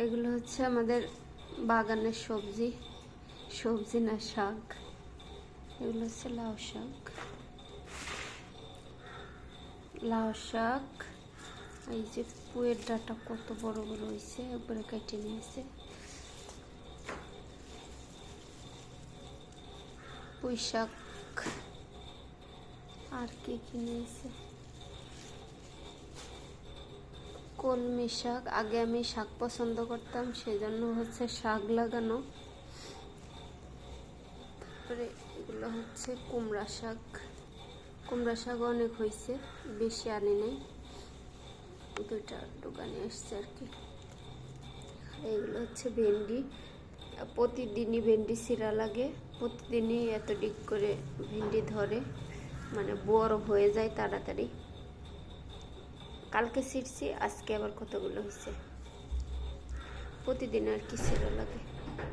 এগুলো হচ্ছে আমাদের বাগানের সবজি সবজি না শাক। এগুলো হচ্ছে লাউ শাক। লাউ শাক, এই যে পুয়ের ডাটা কত বড় বড় হয়েছে, উপরে কেটে নিয়েছে। পুঁই শাক। আর কি কি নিয়েছে কলমি শাক আগে আমি শাক পছন্দ করতাম, সেজন্য হচ্ছে শাক লাগানো। তারপরে এগুলো হচ্ছে কুমড়া শাক। কুমড়া শাক অনেক হয়েছে বেশি আনি নাই। দুইটা দোকানে এসছে আর কি। এগুলো হচ্ছে ভেন্ডি। প্রতিদিনই ভেন্ডি চিরা লাগে। প্রতিদিনই এত ডিক করে ভেন্ডি ধরে মানে বড় হয়ে যায় তাড়াতাড়ি। কালকে ছিটছি আজকে আবার কতগুলো হয়েছে? প্রতিদিন আর কি চিরা লাগে।